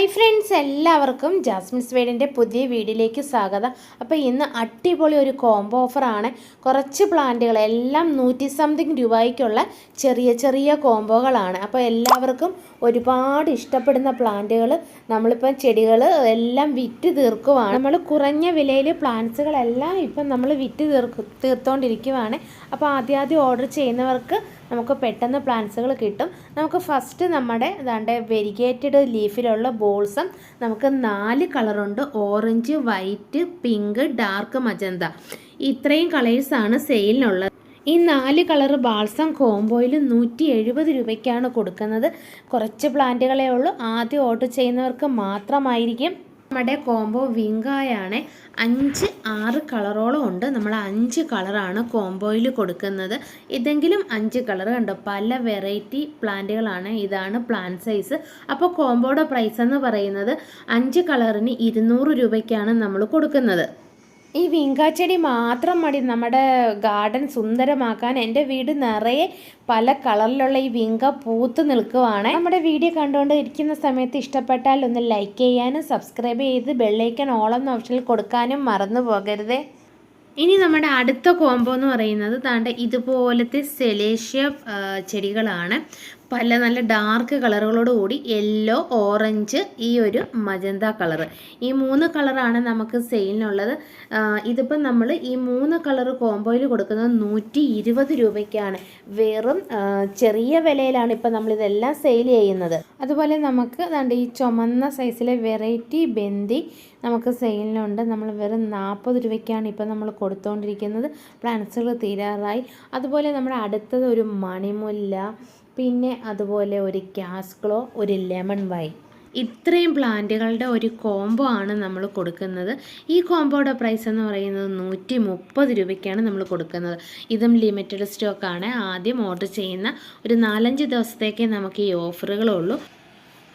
Hi friends എല്ലാവർക്കും Jasmine's വേഡിന്റെ പുതിയ വീഡിയോയിലേക്ക് സ്വാഗതം. അപ്പോൾ ഇന്ന് അടിപൊളി ഒരു കോംബോ ഓഫറാണ് കുറച്ച് പ്ലാന്റുകൾ എല്ലാം നൂറ്റി സംതിങ് രൂപയ്ക്കുള്ള ചെറിയ ചെറിയ കോംബോകളാണ് അപ്പോൾ എല്ലാവർക്കും ഒരുപാട് ഇഷ്ടപ്പെടുന്ന പ്ലാന്റുകൾ നമ്മളിപ്പം ചെടികൾ എല്ലാം വിറ്റ് തീർക്കുവാണ്. നമ്മൾ കുറഞ്ഞ വിലയിൽ പ്ലാന്റ്സുകളെല്ലാം ഇപ്പം നമ്മൾ വിറ്റ് തീർക്ക് തീർത്തുകൊണ്ടിരിക്കുവാണ് അപ്പോൾ ആദ്യം ആദ്യം ഓർഡർ ചെയ്യുന്നവർക്ക് നമുക്ക് പെട്ടെന്ന് പ്ലാന്റ്സുകൾ കിട്ടും. നമുക്ക് ഫസ്റ്റ് നമ്മുടെ ഇതാണ്ട് വെരിഗേറ്റഡ് ലീഫിലുള്ള ബോൾസം. നമുക്ക് നാല് കളറുണ്ട്. Orange white pink dark magenta. ഇത്രയും കളേഴ്സാണ് സെയിലിനുള്ളത്. ഈ നാല് കളർ ബാൾസം കോംബോയിൽ നൂറ്റി എഴുപത് രൂപയ്ക്കാണ് കൊടുക്കുന്നത്. കുറച്ച് പ്ലാന്റുകളേ ഉള്ളൂ. ആദ്യം ഓർഡർ ചെയ്യുന്നവർക്ക് മാത്രമായിരിക്കും നമ്മുടെ കോംബോ വിങ്കായാണ്. അഞ്ച് ആറ് കളറോളം ഉണ്ട്. നമ്മൾ അഞ്ച് കളറാണ് കോംബോയിൽ കൊടുക്കുന്നത്. ഇതെങ്കിലും അഞ്ച് കളർ കണ്ടോ? പല വെറൈറ്റി പ്ലാന്റുകളാണ് ഇതാണ് പ്ലാൻ സൈസ്. അപ്പോൾ കോംബോയുടെ പ്രൈസ് എന്ന് പറയുന്നത് അഞ്ച് കളറിന് ഇരുന്നൂറ് രൂപയ്ക്കാണ് നമ്മൾ കൊടുക്കുന്നത്. ഈ വിങ്കാച്ചെടി മാത്രം മതി. നമ്മുടെ ഗാർഡൻ സുന്ദരമാക്കാൻ എന്റെ വീട് നിറയെ പല കളറിലുള്ള ഈ വിങ്ക പൂത്ത് നിൽക്കുവാണ്. നമ്മുടെ വീഡിയോ കണ്ടുകൊണ്ട് ഇരിക്കുന്ന സമയത്ത് ഇഷ്ടപ്പെട്ടാൽ ഒന്ന് ലൈക്ക് ചെയ്യാനും സബ്സ്ക്രൈബ് ചെയ്ത് ബെള്ളൈക്കൻ ഓളം ഓപ്ഷനിൽ കൊടുക്കാനും മറന്നു പോകരുതേ. ഇനി നമ്മുടെ അടുത്ത കോംബോ എന്ന് പറയുന്നത് താണ്ട ഇതുപോലത്തെ സെലേഷ്യ ചെടികളാണ്. പല നല്ല ഡാർക്ക് കളറുകളോടുകൂടി യെല്ലോ ഓറഞ്ച് ഈ ഒരു മജന്ത കളർ ഈ മൂന്ന് കളറാണ് നമുക്ക് സെയിലിനുള്ളത് ഇതിപ്പം നമ്മൾ ഈ മൂന്ന് കളർ കോംബോയിൽ കൊടുക്കുന്നത് നൂറ്റി ഇരുപത് രൂപയ്ക്കാണ്. വെറും ചെറിയ വിലയിലാണ് ഇപ്പം നമ്മളിതെല്ലാം സെയിൽ ചെയ്യുന്നത്. അതുപോലെ നമുക്ക് ദാണ്ട് ഈ ചുമന്ന സൈസിലെ വെറൈറ്റി ബന്തി നമുക്ക് സെയിലിനുണ്ട് നമ്മൾ വെറും നാൽപ്പത് രൂപയ്ക്കാണ് ഇപ്പം നമ്മൾ കൊടുത്തുകൊണ്ടിരിക്കുന്നത് പ്ലാന്റ്സുകൾ തീരാറായി. അതുപോലെ നമ്മുടെ അടുത്തത് ഒരു മണിമുല്ല പിന്നെ അതുപോലെ ഒരു ക്യാസ്ക്ലോ ഒരു ലെമൺ വൈൻ ഇത്രയും പ്ലാന്റുകളുടെ ഒരു കോംബോ ആണ് നമ്മൾ കൊടുക്കുന്നത്. ഈ കോംബോയുടെ പ്രൈസ് എന്ന് പറയുന്നത് നൂറ്റി മുപ്പത് രൂപയ്ക്കാണ് നമ്മൾ കൊടുക്കുന്നത്. ഇതും ലിമിറ്റഡ് സ്റ്റോക്കാണ് ആദ്യം ഓർഡർ ചെയ്യുന്ന ഒരു നാലഞ്ച് ദിവസത്തേക്കേ നമുക്ക് ഈ ഓഫറുകളുള്ളൂ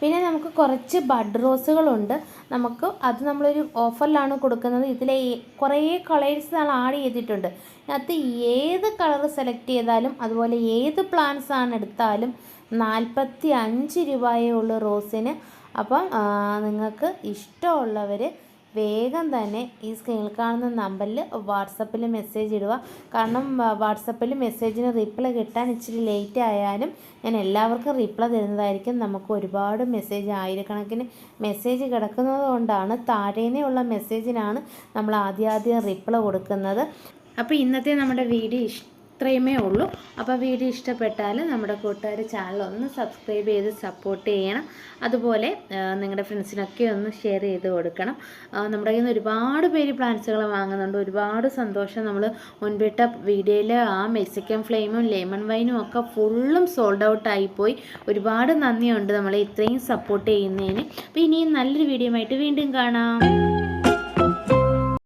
പിന്നെ നമുക്ക് കുറച്ച് ബഡ് റോസുകളുണ്ട്. നമുക്ക് അത് നമ്മളൊരു ഓഫറിലാണ് കൊടുക്കുന്നത്. ഇതിലെ കുറേ കളേഴ്സ് നമ്മൾ ആഡ് ചെയ്തിട്ടുണ്ട്. അത് ഏത് കളർ സെലക്ട് ചെയ്താലും അതുപോലെ ഏത് പ്ലാന്റ്സ് ആണ് എടുത്താലും നാൽപ്പത്തി അഞ്ച് രൂപയേ ഉള്ളൂ റോസിന്. അപ്പം നിങ്ങൾക്ക് ഇഷ്ടമുള്ളവർ വേഗം തന്നെ ഈ സ്ക്രീനിൽ കാണുന്ന നമ്പറിൽ വാട്സപ്പിൽ മെസ്സേജ് ഇടുക. കാരണം വാട്സപ്പിൽ മെസ്സേജിന് റിപ്ലൈ കിട്ടാൻ ഇച്ചിരി ലേറ്റ് ആയാലും ഞാൻ എല്ലാവർക്കും റിപ്ലൈ തരുന്നതായിരിക്കും. നമുക്ക് ഒരുപാട് മെസ്സേജ് ആയിരക്കണക്കിന് മെസ്സേജ് കിടക്കുന്നത് കൊണ്ടാണ് താഴേനെയുള്ള മെസ്സേജിനാണ് നമ്മൾ ആദ്യാദ്യം ആദ്യം റിപ്ലൈ കൊടുക്കുന്നത്. അപ്പോൾ ഇന്നത്തെ നമ്മുടെ വീഡിയോ ഇഷ്ടം ഇത്രയുമേ ഉള്ളൂ. അപ്പോൾ വീഡിയോ ഇഷ്ടപ്പെട്ടാൽ നമ്മുടെ കൂട്ടുകാർ ചാനൽ ഒന്ന് സബ്സ്ക്രൈബ് ചെയ്ത് സപ്പോർട്ട് ചെയ്യണം. അതുപോലെ നിങ്ങളുടെ ഫ്രണ്ട്സിനൊക്കെ ഒന്ന് ഷെയർ ചെയ്ത് കൊടുക്കണം. നമ്മുടെ കയ്യിൽ നിന്ന് ഒരുപാട് പേര് പ്ലാന്റ്സുകൾ വാങ്ങുന്നുണ്ട്. ഒരുപാട് സന്തോഷം നമ്മൾ മുൻപിട്ട വീഡിയോയിൽ ആ മെക്സിക്കൻ ഫ്ലെയിമും ലെമൺ വൈനും ഒക്കെ ഫുള്ളും സോൾഡ് ഔട്ട് ആയിപ്പോയി ഒരുപാട് നന്ദിയുണ്ട് നമ്മളെ ഇത്രയും സപ്പോർട്ട് ചെയ്യുന്നതിന്. അപ്പോൾ ഇനിയും നല്ലൊരു വീഡിയോ ആയിട്ട് വീണ്ടും കാണാം.